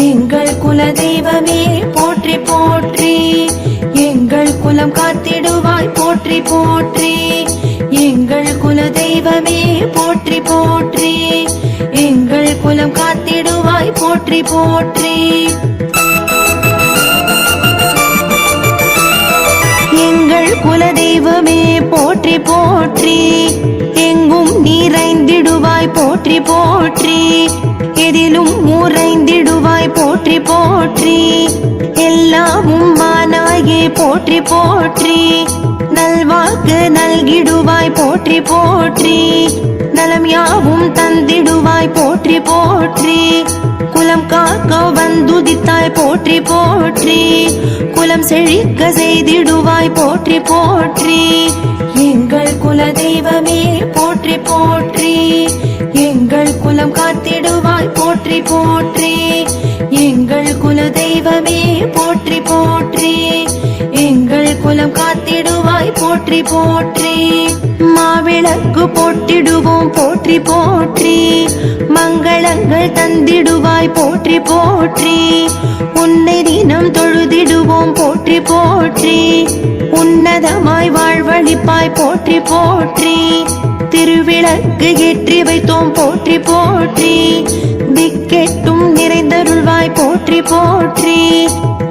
எங்கள் குல தெய்வமே போற்றி போற்றி. எங்கள் குலம் காத்திடுவாய் போற்றி போற்றி. எங்கள் குல தெய்வமே போற்றி போற்றி. எங்கள் குலம் காத்திடுவாய் போற்றி போற்றி. எங்கள் குல தெய்வமே போற்றி போற்றி. எங்கும் நிறைந்திடுவாய் போற்றி போற்றி. எதிலும் உறைந்திடுவாய். போற்றி போற்றி. எல்லாமும் மானாயே போற்றி போற்றி. நல்வாக்கு நல்கிடுவாய். போற்றி போற்றி. நலம் யாவும் தந்திடுவாய். போற்றி போற்றி. குலம் காக்க வந்துதித்தாய். போற்றி போற்றி. குலம் செழிக்க செய்திடுவாய். போற்றி போற்றி. எங்கள் குல தெய்வமே போற்றி போற்றி. எங்கள் குலம் காத்திடு போற்றி. எங்கள் குல தெய்வமே போற்றி போற்றி. எங்கள் குலம் காத்திடுவாய் போற்றி போற்றி. மாவிளக்கு போட்டிடுவோம் போற்றி போற்றி. மங்களங்கள் தந்திடுவாய் போற்றி போற்றி. உன்னை தினம் தொழுதிடுவோம் போற்றி போற்றி. உன்னதமாய் வாழ்வழிப்பாய் போற்றி போற்றி. திருவிளக்கு ஏற்றி வைத்தோம் போற்றி போற்றி. திக்கெட்டும் நிறைந்தருள்வாய் போற்றி போற்றி.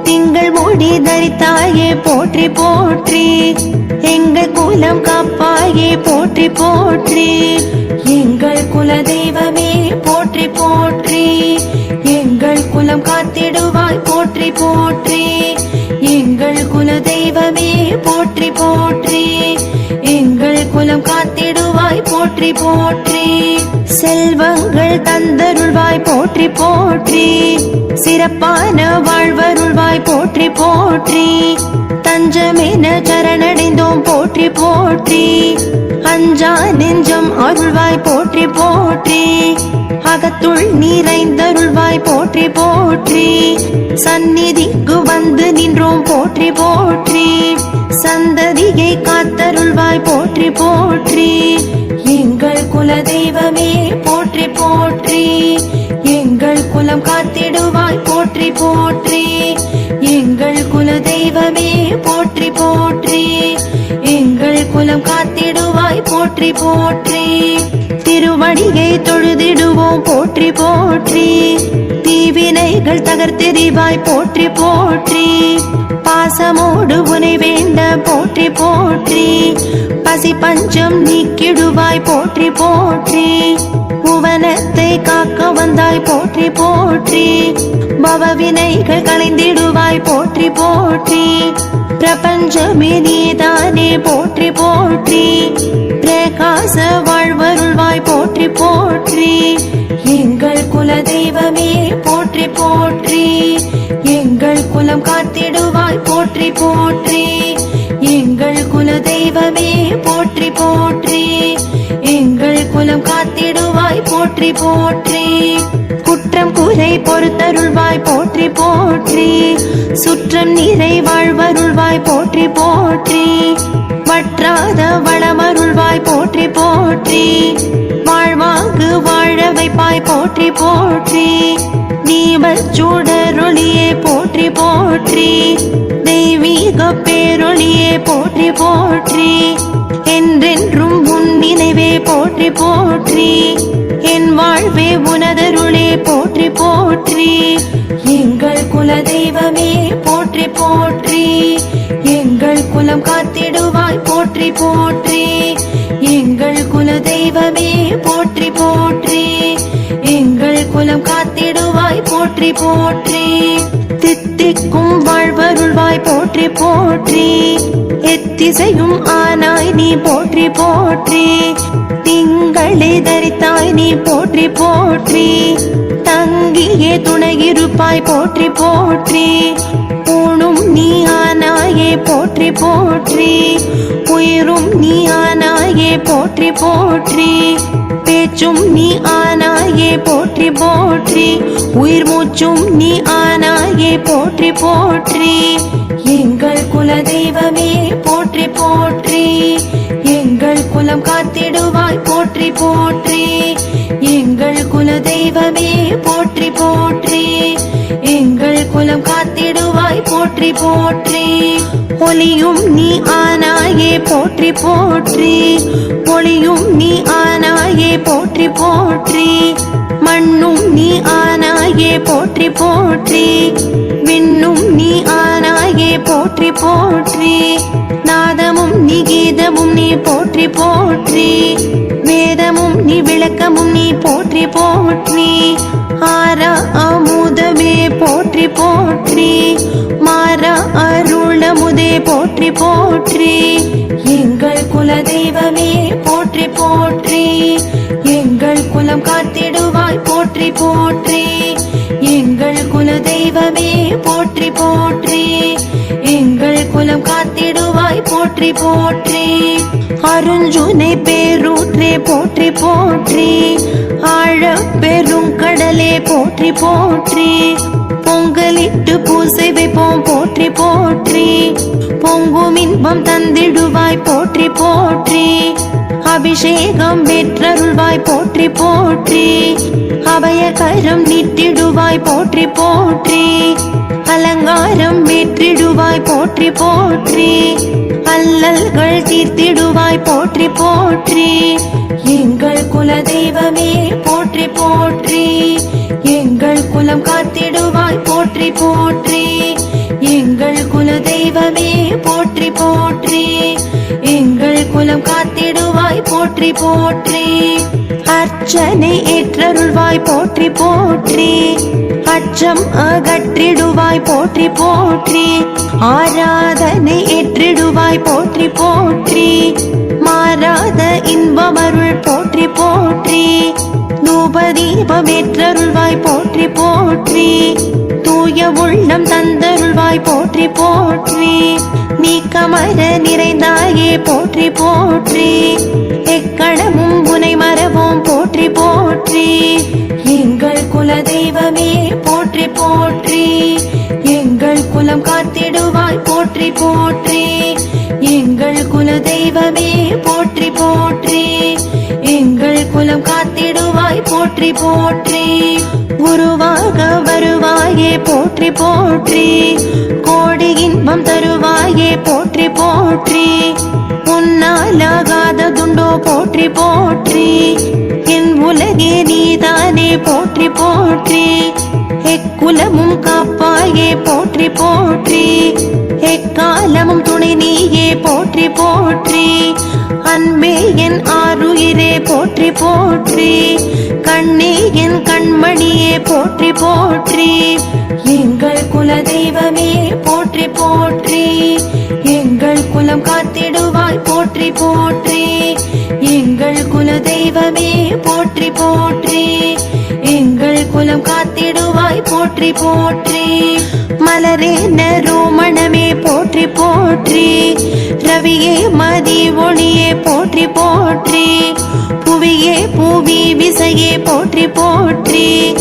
திங்கள் மூடி தரித்தாயே போற்றி போற்றி. எங்கள் குலம் காப்பாயே போற்றி போற்றி. எங்கள் குல தெய்வமே போற்றி போற்றி. எங்கள் குலம் காத்திடுவாய் போற்றி போற்றி. எங்கள் குல தெய்வமே போற்றி போற்றி. போற்றி போற்றி. செல்வங்கள் தந்தருள்வாய் போற்றி போற்றி. சிறப்பான வாழ்வருள்வாய் போற்றி போற்றி. தஞ்சமென சரணடைந்தோம் போற்றி போற்றி. அஞ்சா நெஞ்சம் அருள்வாய் போற்றி போற்றி. அகத்துள் நிறைந்தருள்வாய் போற்றி போற்றி. சந்நிதிக்கு வந்து நின்றோம் போற்றி போற்றி. சந்ததியை காத்தருள்வாய் போற்றி போற்றி. எங்கள் குல தெய்வமே போற்றி போற்றி. எங்கள் குலம் காத்திடுவாய் போற்றி போற்றி. எங்கள் குல தெய்வமே போற்றி போற்றி. எங்கள் குலம் காத்திடுவாய் போற்றி போற்றி. திருவடியை தொழுதிடுவோம் போற்றி போற்றி. தீவினைகள் தகர்த்தெறிவாய் போற்றி போற்றி. பாசமோடு உனை வேண்ட போற்றி போற்றி. பசி பஞ்சம் நீக்கிடுவாய் போற்றி போற்றி. புவனத்தை காக்க வந்தாய் போற்றி போற்றி. பவவினைகள் கலைந்திடுவாய் போற்றி போற்றி. பிரபஞ்சமே நீதானே போற்றி போற்றி. பிரகாச வாழ்வருள்வாய் போற்றி போற்றி. எங்கள் குல தெய்வமே போற்றி போற்றி. எங்கள் குலம் காத்திடுவாய் போற்றி போற்றி. எங்கள் குல தெய்வமே போற்றி போற்றி. எங்கள் குலம் காத்திடுவாய் போற்றி போற்றி. ஊரை பொறுத்தருள்வாய் போற்றி போற்றி. சுற்றம் நீரை வாழ்வருள்வாய் போற்றி போற்றி. வற்றாத வளமருள்வாய் போற்றி போற்றி. வாழ்வாங்கு வாழ வைப்பாய் போற்றி போற்றி. தீபச் போற்றி போற்றி. தெய்வீக பேரொளியே போற்றி போற்றி. என்றென்றும் உன் நினைவே போற்றி போற்றி. என் வாழ்வே உனதருளே போற்றி போற்றி. எங்கள் குல தெய்வமே போற்றி போற்றி. எங்கள் குலம் காத்திடுவாய் போற்றி போற்றி. எங்கள் குல தெய்வமே போற்றி போற்றி. எங்கள் குலம் காத்திடுவாய் போற்றி போற்றி. தித்திக்கும் வாழ்வருள்வாய் போற்றி போற்றி. எத்திசையும் ஆனாய் நீ போற்றி போற்றி. திங்களை தரித்தாய் நீ போற்றி போற்றி. தங்கியே துணையிருப்பாய் போற்றி போற்றி. நீ ஆனாயே போற்றி போற்றி. உயிரும் நீ ஆனாயே போற்றி போற்றி. பேச்சும் நீ ஆனாயே போற்றி போற்றி. உயிர் மூச்சும் நீ ஆனாயே போற்றி போற்றி. எங்கள் குல தெய்வமே போற்றி போற்றி. எங்கள் குலம் காத்திடுவாய் போற்றி போற்றி. எங்கள் குல தெய்வமே போற்றி போற்றி. போற்றி போற்றி. ஒளியும் நீ ஆனாயே போற்றி போற்றி. ஒளியும் நீ ஆனாயே போற்றி போற்றி. மண்ணும் நீ ஆனாயே போற்றி போற்றி. விண்ணும் நீ ஆனாயே போற்றி போற்றி. நாதமும் நீ கீதமும் நீ போற்றி போற்றி. வேதமும் நீ விளக்கமும் நீ போற்றி போற்றி. ஆரா அமுதமே போற்றி. எங்கள் குல தெய்வமே போற்றி போற்றி. எங்கள் குலம் காத்திடுவாய் போற்றி போற்றி. எங்கள் குல தெய்வமே போற்றி போற்றி. எங்கள் குலம் காத்திடுவாய் போற்றி போற்றி. அருஞ்சுனை பேரூற்றே போற்றி போற்றி. ஆழ பெரு கடலே போற்றி போற்றி. பொங்கலிட்டு பூசை வைப்போம் போற்றி போற்றி. பொங்கும் இன்பம் தந்திடுவாய் போற்றி போற்றி. அபிஷேகம் பெற்றருள்வாய் போற்றி போற்றி. அபய கரம் நீட்டிடுவாய் போற்றி போற்றி. அலங்காரம் வெற்றிடுவாய் போற்றி போற்றி. அல்லல்கள் தீர்த்திடுவாய் போற்றி போற்றி. எங்கள் காலம் காத்திடுவாய். போற்றி போற்றி. எங்கள் குல தெய்வமே போற்றி போற்றி. எங்கள் குலம் காத்திடுவாய். போற்றி போற்றி. அர்ச்சனை ஏற்றருள்வாய். போற்றி போற்றி. அச்சம் அகற்றிடுவாய். போற்றி போற்றி. ஆராதனை ஏற்றிடுவாய். போற்றி போற்றி. மாறாத இன்பமருள் போற்றி போற்றி. தூபதீபமேற்றருள்வாய் போற்றி போற்றி. தூய உள்ளம் தந்தருள்வாய் போற்றி போற்றி. நீக்கமர நிறைந்தாயே போற்றி போற்றி. எக்கணமும் உனை மரவோம் போற்றி போற்றி. எங்கள் குல தெய்வமே போற்றி போற்றி. எங்கள் குலம் காத்திடுவாய் போற்றி போற்றி. எங்கள் குல தெய்வமே போற்றி போற்றி. எங்கள் குலம் போற்றி போற்றி. குருவாக வருவாயே போற்றி போற்றி. கோடி இன்பம் தருவாயே போற்றி போற்றி. உன்னாலாகாததுண்டோ போற்றி போற்றி. என் உலகே நீதானே போற்றி போற்றி. எக்குலமும் காப்பாயே போற்றி போற்றி. எக்காலமும் துணை நீயே போற்றி போற்றி. அன்பே என் ஆறுயிரே போற்றி போற்றி. மணியே போற்றி போற்றி. எங்கள் குல தெய்வமே போற்றி போற்றி. எங்கள் குலம் காத்திடுவாய் போற்றி போற்றி. போற்றி போற்றி. மலரே ரோமணமே போற்றி போற்றி. ரவியே மதி ஒளியே போற்றி போற்றி. புவியே பூவி விசையே போற்றி போற்றி.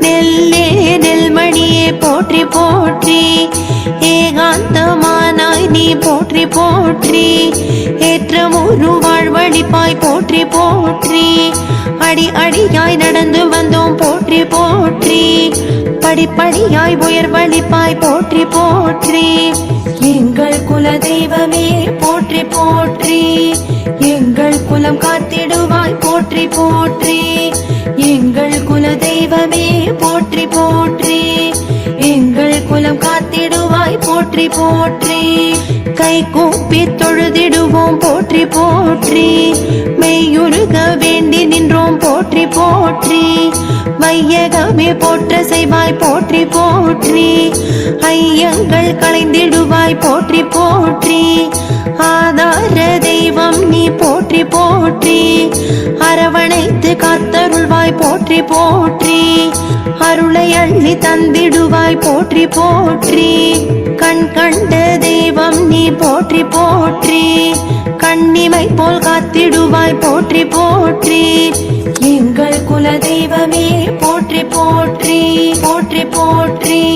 நெல்லே நெல்மணியே போற்றி போற்றி. ஏகாந்தமானாய் போற்றி போற்றி. ஏற்றமுரு வாழ்வழிப்பாய் போற்றி போற்றி. அடி அடியாய் நடந்து வந்தோம் போற்றி போற்றி. படிப்படியாய் உயர்வழிப்பாய் போற்றி போற்றி. எங்கள் குல தெய்வமே போற்றி போற்றி. எங்கள் குலம் காத்திடுவாய் போற்றி போற்றி. எங்கள் குல தெய்வமே போற்றி போற்றி. போற்றி போற்றி. கை கூப்பி தொழுதிடுவோம் போற்றி போற்றி. மெய்யுருக வேண்டி நின்றோம் போற்றி போற்றி. வையகமே போற்ற செய்வாய் போற்றி போற்றி. ஐயங்கள் களைந்திடுவாய் போற்றி போற்றி. ஆதார தெய்வம் நீ போற்றி போற்றி. அரவணைத்து காத்தருள்வாய் போற்றி போற்றி. அருளை அள்ளி தந்திடுவாய். போற்றி போற்றி. கண் கண்ட தெய்வம் நீ போற்றி போற்றி. கண்ணிமை போல் காத்திடுவாய். போற்றி போற்றி. எங்கள் குல தெய்வமே போற்றி போற்றி. போற்றி போற்றி.